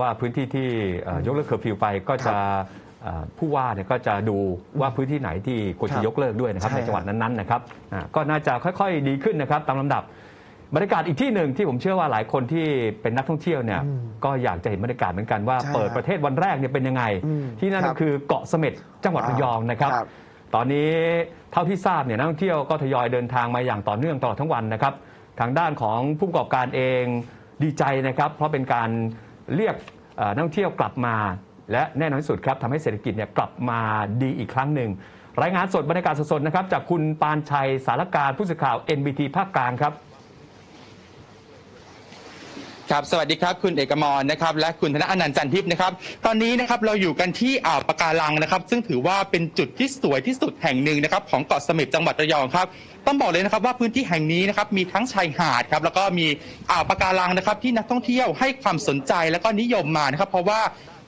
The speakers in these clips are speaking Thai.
ว่าพื้นที่ที่เอ่อยกเลิกเคอร์ฟิวไปก็จะเอ่อผู้ว่าเนี่ยก็จะดูว่าพื้นที่ไหนที่ควรครัจะบยกเลิกด้วยนะครับใช่ในจังหวัดนั้นๆนะครับอ่าก็น่าจะค่อยๆดีขึ้นนะครับตามลำดับบรรยากาศอีกที่หนึ่งที่ผมเชื่อว่าหลายคนที่เป็นนักท่องเที่ยวเนี่ยอืมก็อยากจะเห็นบรรยากาศเหมือนกันว่าใช่เปิดประเทศวันแรกเนี่ยเป็นยังไงอืมที่นั่นครัก็บคือเกาะเสม็ดจังหวัดระยองนะครับครับ ตอนนี้เท่าที่ทราบเนี่ยนักท่องเที่ยวก็ทยอยเดินทางมาอย่างต่อเนื่องตลอดทั้งวันนะครับ ทางด้านของผู้ประกอบการเองดีใจนะครับ เพราะเป็นการ เรียกนักท่องเที่ยวกลับมา และแน่นอนที่สุดครับทำให้เศรษฐกิจเนี่ยกลับมาดีอีกครั้งหนึ่งรายงานสดบรรยากาศสดๆนะครับจากคุณปานชัยสารการผู้สื่อข่าว NBT ภาคกลางครับ ครับสวัสดีครับคุณเอกมรนะครับและคุณธนอนันต์จันทิพย์นะครับตอนนี้นะครับเราอยู่กันที่อ่าวปะการังนะครับ ซึ่งถือว่าเป็นจุดที่สวยที่สุดแห่งหนึ่งนะครับของเกาะเสม็ดจังหวัดระยองครับต้องบอกเลยนะครับว่าพื้นที่แห่งนี้นะครับมีทั้งชายหาดครับแล้วก็มีอ่าวปะการังนะครับ ที่นักท่องเที่ยวให้ความสนใจแล้วก็นิยมมานะครับ เพราะว่า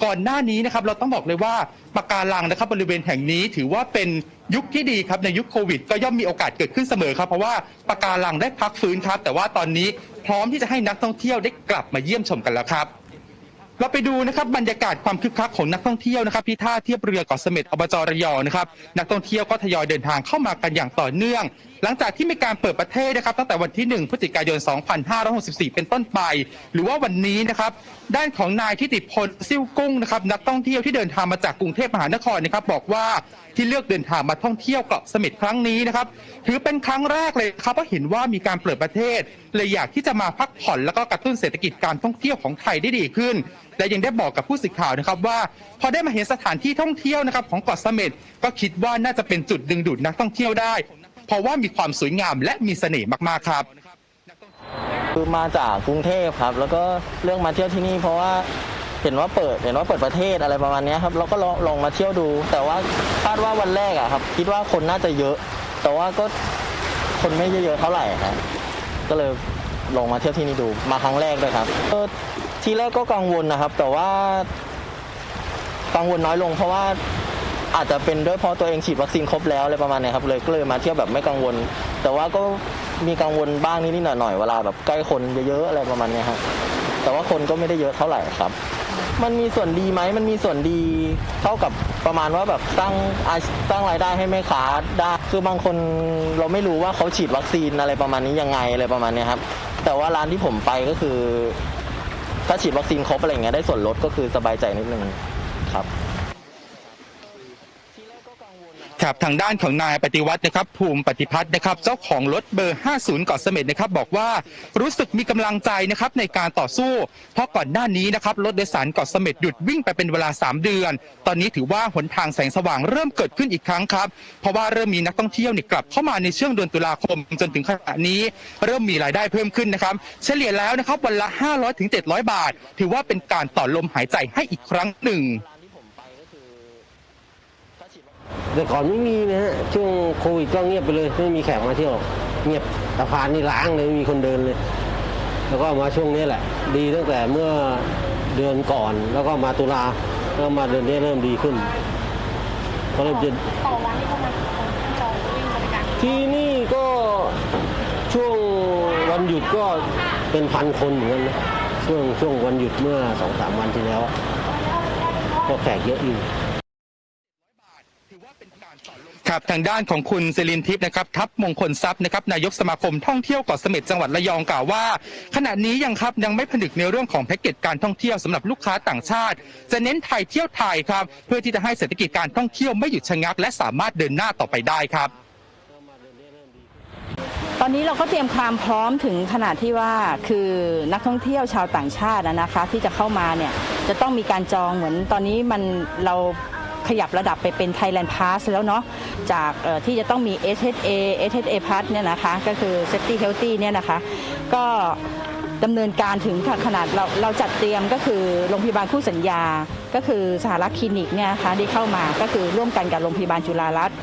ก่อนหน้านี้นะครับเราต้องบอกเลยว่าปะการังนะครับบริเวณแห่งนี้ถือว่าเป็นยุคที่ดีครับในยุคโควิด ก็ย่อมมีโอกาสเกิดขึ้นเสมอครับเพราะว่าปะการังได้พักฟื้นครับ แต่ว่าตอนนี้ พร้อมที่จะให้นักท่องเที่ยวได้กลับมาเยี่ยมชมกันแล้วครับ เราไปดูนะครับบรรยากาศความคึกคักของนักท่องเที่ยวนะครับที่ท่าเทียบเรือเกาะเสม็ดอบจระยองนะครับนักท่องเที่ยวก็ทยอยเดินทางเข้ามากันอย่างต่อเนื่อง หลังจากที่มีการเปิดประเทศนะครับตั้งแต่วันที่ 1 พฤศจิกายน 2564 เป็นต้นไป หรือว่าวันนี้นะครับด้านของนายทิติพลซิ่วกุ้งนะครับนักท่องเที่ยวที่เดินทางมาจากกรุงเทพมหานครนะครับบอกว่าที่เลือกเดินทางมาท่องเที่ยวเกาะเสม็ดครั้งนี้นะครับถือเป็นครั้งแรกเลยครับเพราะเห็นว่ามีการเปิดประเทศเลยอยากที่จะมาพักผ่อนแล้วก็กระตุ้นเศรษฐกิจการท่องเที่ยวของไทยได้ดีขึ้น และยังได้บอกกับผู้สื่อข่าวนะครับว่า พอได้มาเห็นสถานที่ท่องเที่ยวนะครับของเกาะเสม็ดก็คิดว่าน่าจะเป็นจุดดึงดูดนักท่องเที่ยวได้ เพราะว่ามีความสวยงามและมีเสน่ห์มากๆครับคือมาจากกรุงเทพครับ แล้วก็เรื่องมาเที่ยวที่นี่เพราะว่าเห็นว่าเปิดเห็นว่าเปิดประเทศอะไรประมาณนี้ครับเราก็ลองลองมาเที่ยวดู แต่ว่าคาดว่าวันแรกอะครับ คิดว่าคนน่าจะเยอะ แต่ว่าก็คนไม่เยอะๆเท่าไหร่ครับก็เลยลองมาเที่ยวที่นี่ดูมาครั้งแรกด้วยครับ ทีแรกก็กังวลนะครับ แต่ว่ากังวลน้อยลง เพราะว่าอาจจะเป็นด้วยเพราะตัวเองฉีดวัคซีนครบแล้วอะไรประมาณนี้ครับเลยก็เลยมาเที่ยวแบบไม่กังวล แต่ว่าก็มีกังวลบ้างนิดๆหน่อยๆเวลาแบบใกล้คนเยอะๆอะไรประมาณนี้ครับแต่ว่าคนก็ไม่ได้เยอะเท่าไหร่ครับ มันมีส่วนดีไหมมันมีส่วนดีเท่ากับประมาณว่าแบบสร้งอาชีสร้างรายได้ให้แม่ค้าได้คือบางคนเราไม่รู้ว่าเขาฉีดวัคซีนอะไรประมาณนี้ยังไงอะไรประมาณนี้ครับแต่ว่าร้านที่ผมไปก็คือ ถ้าฉีดวัคซีนครบอะไรอย่างเงี้ยได้ส่วนลดก็คือสบายใจนิดนึงครับ ครับทางด้านของนายปฏิวัตินะครับภูมิปฏิพัฒน์นะครับเจ้าของรถเบอร์ 50เกาะเสม็ดนะครับบอกว่ารู้สึกมีกำลังใจนะครับในการต่อสู้ เพราะก่อนหน้านี้นะครับรถโดยสารเกาะเสม็ดหยุดวิ่งไปเป็นเวลา 3 เดือน ตอนนี้ถือว่าหนทางแสงสว่างเริ่มเกิดขึ้นอีกครั้งครับ เพราะว่าเริ่มมีนักท่องเที่ยวเนี่ยกลับเข้ามาในช่วงเดือนตุลาคม จนถึงขณะนี้เริ่มมีรายได้เพิ่มขึ้นนะครับเฉลี่ยแล้วนะครับวันละ 500-700 บาท ถือว่าเป็นการต่อลมหายใจให้อีกครั้งหนึ่ง แต่ก่อนไม่มีนะฮะช่วงโควิดก็เงียบไปเลยไม่มีแขกมาเที่ยวเงียบสะพานนี่ล้างเลยไม่มีคนเดินเลย แล้วก็มาช่วงนี้แหละ ดีตั้งแต่เมื่อเดือนก่อน แล้วก็มาตุลาแล้วมาเดือนนี้เริ่มดีขึ้นก็เริ่มจะต่อวันนี่ประมาณกี่คนที่จองวิ่งบริการที่นี่ก็ช่วงวันหยุดก็เป็นพันคนเหมือนกันนะช่วงช่วงวันหยุดเมื่อสองสามวันที่แล้ว ก็แขกเยอะอยู่ ครับทางด้านของคุณเซลินทิพย์นะครับทัพมงคลทรัพย์นะครับนายกสมาคมท่องเที่ยวเกาะเสม็ดจังหวัดระยองกล่าวว่า ขณะนี้ยังครับยังไม่ผนึกในเรื่องของแพ็กเกจการท่องเที่ยวสำหรับลูกค้าต่างชาติ จะเน้นไทยเที่ยวไทยครับ เพื่อที่จะให้เศรษฐกิจการท่องเที่ยวไม่หยุดชะงัก และสามารถเดินหน้าต่อไปได้ครับตอนนี้เราก็เตรียมความพร้อมถึงขนาดที่ว่าคือนักท่องเที่ยวชาวต่างชาตินะคะ ที่จะเข้ามาเนี่ยจะต้องมีการจองเหมือนตอนนี้มันเรา ขยับระดับไปเป็น Thailand Pass แล้วเนาะจากที่จะต้องมี SHA SHA Pass เนี่ยนะคะก็คือ Safety Healthy เนี่ยนะคะก็ดำเนินการถึงขนาดเราเราจัดเตรียมก็คือโรงพยาบาลคู่สัญญา ก็คือสหรัฐคลินิกเนี่ยนะคะที่เข้ามาก็คือร่วมกันกับโรงพยาบาลจุฬารัตน์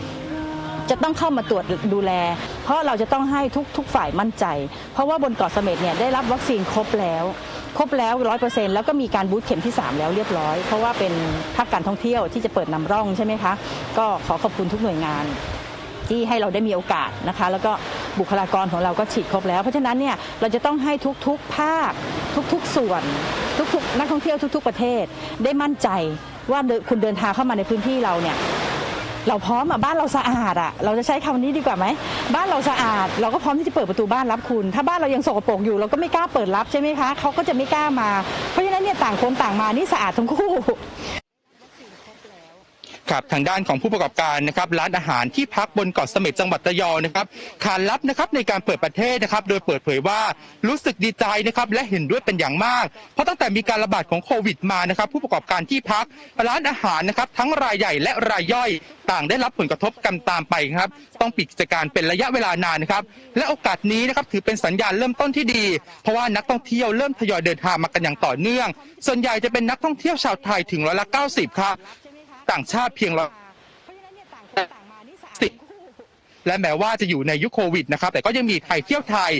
จะต้องเข้ามาตรวจดูแล เพราะเราจะต้องให้ทุกทุกฝ่ายมั่นใจ เพราะว่าบนเกาะเสม็ดเนี่ยได้รับวัคซีนครบแล้ว ครบแล้วร้อยเปอร์เซ็นต์แล้วก็มีการบูสต์เข็มที่ 3 แล้วเรียบร้อย เพราะว่าเป็นภาคการท่องเที่ยวที่จะเปิดนำร่องใช่ไหมคะ ก็ขอขอบคุณทุกหน่วยงานที่ให้เราได้มีโอกาสนะคะ แล้วก็บุคลากรของเราก็ฉีดครบแล้ว เพราะฉะนั้นเนี่ยเราจะต้องให้ทุกๆภาค ทุกๆส่วน ทุกๆ นักท่องเที่ยวทุก ๆ ประเทศได้มั่นใจว่าคุณเดินทางเข้ามาในพื้นที่เราเนี่ย เราพร้อมอะบ้านเราสะอาดอะเราจะใช้คำนี้ดีกว่าไหมบ้านเราสะอาด เราก็พร้อมที่จะเปิดประตูบ้านรับคุณ ถ้าบ้านเรายังสกปรกอยู่เราก็ไม่กล้าเปิดรับใช่ไหมคะเขาก็จะไม่กล้ามา เพราะฉะนั้นเนี่ยต่างคนต่างมานี่สะอาดทั้งคู่ ครับทางด้านของผู้ประกอบการนะครับร้านอาหารที่พักบนเกาะเสม็ดจังหวัดระยองนะครับขานรับนะครับในการเปิดประเทศนะครับ โดยเปิดเผยว่ารู้สึกดีใจนะครับและเห็นด้วยเป็นอย่างมาก เพราะตั้งแต่มีการระบาดของโควิดมานะครับ ผู้ประกอบการที่พักร้านอาหารนะครับ ทั้งรายใหญ่และรายย่อยต่างได้รับผลกระทบกันตามไปครับ ต้องปิดกิจการเป็นระยะเวลานานนะครับ และโอกาสนี้นะครับถือเป็นสัญญาณเริ่มต้นที่ดี เพราะว่านักท่องเที่ยวเริ่มทยอยเดินทางมากันอย่างต่อเนื่อง ส่วนใหญ่จะเป็นนักท่องเที่ยวชาวไทยถึงร้อยละ90ครับ ต่างชาติเพียงร้อยสิและแม้ว่าจะอยู่ในยุคโควิดนะครับ แต่ก็ยังมีไทยเที่ยวไทย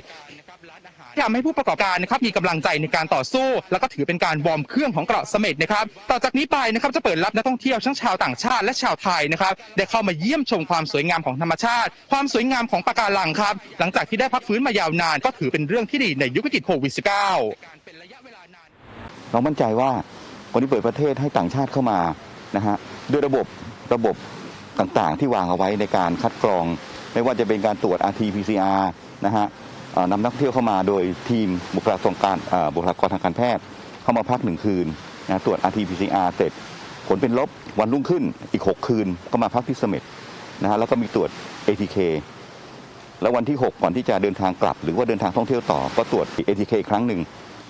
ที่ทำให้ผู้ประกอบการนะครับมีกำลังใจในการต่อสู้ แล้วก็ถือเป็นการวอร์มเครื่องของเกาะเสม็ดนะครับ ต่อจากนี้ไปนะครับจะเปิดรับนักท่องเที่ยวทั้งชาวต่างชาติและชาวไทยนะครับได้เข้ามาเยี่ยมชมความสวยงามของธรรมชาติ ความสวยงามของปะการังครับ หลังจากที่ได้พักฟื้นมายาวนาน ก็ถือเป็นเรื่องที่ดีในยุควิกฤตโควิด -19 เรามั่นใจว่าวันนี้เปิดประเทศให้ต่างชาติเข้ามา นะฮะด้วยระบบระบบต่างๆ ที่วางเอาไว้ในการคัดกรอง ไม่ว่าจะเป็นการตรวจ RT-PCR นะฮะนำนักท่องเที่ยวเข้ามาโดยทีมบุคลากรการบุคลากรทางการแพทย์ เข้ามาพักหนึ่งคืนนะตรวจ RT-PCR เสร็จผลเป็นลบวันรุ่งขึ้นอีก 6 คืนก็มาพักที่เสม็ดนะฮะแล้วก็มีตรวจ ATK แล้ววันที่ 6 ก่อนที่จะเดินทางกลับ หรือว่าเดินทางท่องเที่ยวต่อก็ตรวจ ATK อีกครั้งหนึ่ง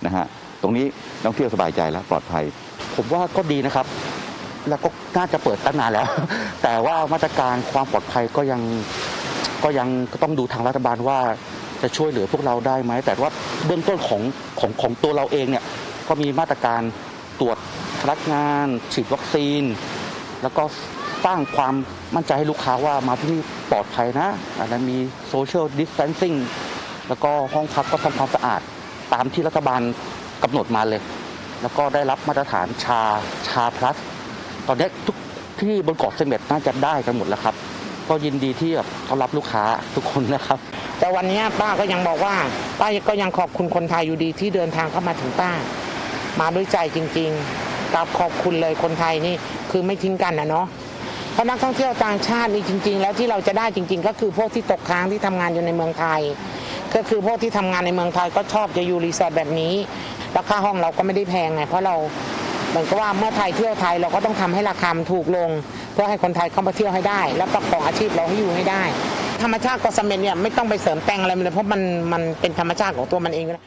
นะฮะตรงนี้นักท่องเที่ยวสบายใจแล้วปลอดภัย ผมว่าก็ดีนะครับ แล้วก็น่าจะเปิดตั้งนานแล้ว แต่ว่ามาตรการความปลอดภัยก็ยังก็ยังต้องดูทางรัฐบาลว่าจะช่วยเหลือพวกเราได้ไหม แต่ว่าเบื้องต้นของของของตัวเราเองเนี่ยก็มีมาตรการตรวจพนักงานฉีดวัคซีน แล้วก็สร้างความมั่นใจให้ลูกค้าว่ามาที่นี่ปลอดภัยนะอันนั้นมีโซเชียลดิส a ทนซิ่งแล้วก็ห้องพักก็ทำความสะอาดตามที่รัฐบาลกำหนดมาเลย แล้วก็ได้รับมาตรฐานชาชาพลัส ตอนนี้ทุกที่บนเกาะเสม็ดน่าจะได้กันหมดแล้วครับ ก็ยินดีที่แบบต้อนรับลูกค้าทุกคนนะครับ แต่วันนี้ป้าก็ยังบอกว่าป้าก็ยังขอบคุณคนไทยอยู่ดีที่เดินทางเข้ามาถึงป้า มาด้วยใจจริงๆกราบขอบคุณเลยคนไทยนี่คือไม่ทิ้งกันนะเนาะเพราะนักท่องเที่ยวต่างชาตินี่จริง ๆ แล้วที่เราจะได้จริง ๆ ก็คือพวกที่ตกค้างที่ทำงานอยู่ในเมืองไทย ก็คือพวกที่ทำงานในเมืองไทยก็ชอบจะอยู่รีสอร์ทแบบนี้ราคาห้องเราก็ไม่ได้แพงไงเพราะเรา เหมือนกับว่าเมื่อไทยเที่ยวไทยเราก็ต้องทำให้ราคามันถูกลง เพื่อให้คนไทยเข้ามาเที่ยวให้ได้ และประกอบอาชีพเราให้อยู่ให้ได้ ธรรมชาติกอสเม็ดเนี่ยไม่ต้องไปเสริมแต่งอะไรเลยเพราะมันมันเป็นธรรมชาติของตัวมันเองแล้ว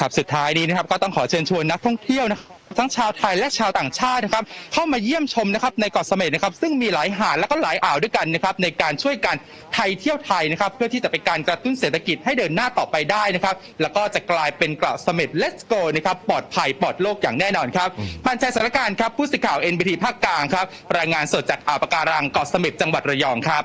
ครับสุดท้ายนี้นะครับก็ต้องขอเชิญชวนนักท่องเที่ยวนะครับ ทั้งชาวไทยและชาวต่างชาตินะครับเข้ามาเยี่ยมชมนะครับในเกาะเสม็ดนะครับซึ่งมีหลายหาดและก็หลายอ่าวด้วยกันนะครับในการช่วยกันไทยเที่ยวไทยนะครับเพื่อที่จะเป็นการกระตุ้นเศรษฐกิจให้เดินหน้าต่อไปได้นะครับแล้วก็จะกลายเป็นเกาะเสม็ด Let's go นะครับปลอดภัยปลอดโลกอย่างแน่นอนครับพันชัยสานการครับผู้สื่อข่าว NBT ภาคกลางครับรายงานสดจากอ่าวปะการังเกาะเสม็ดจังหวัดระยองครับ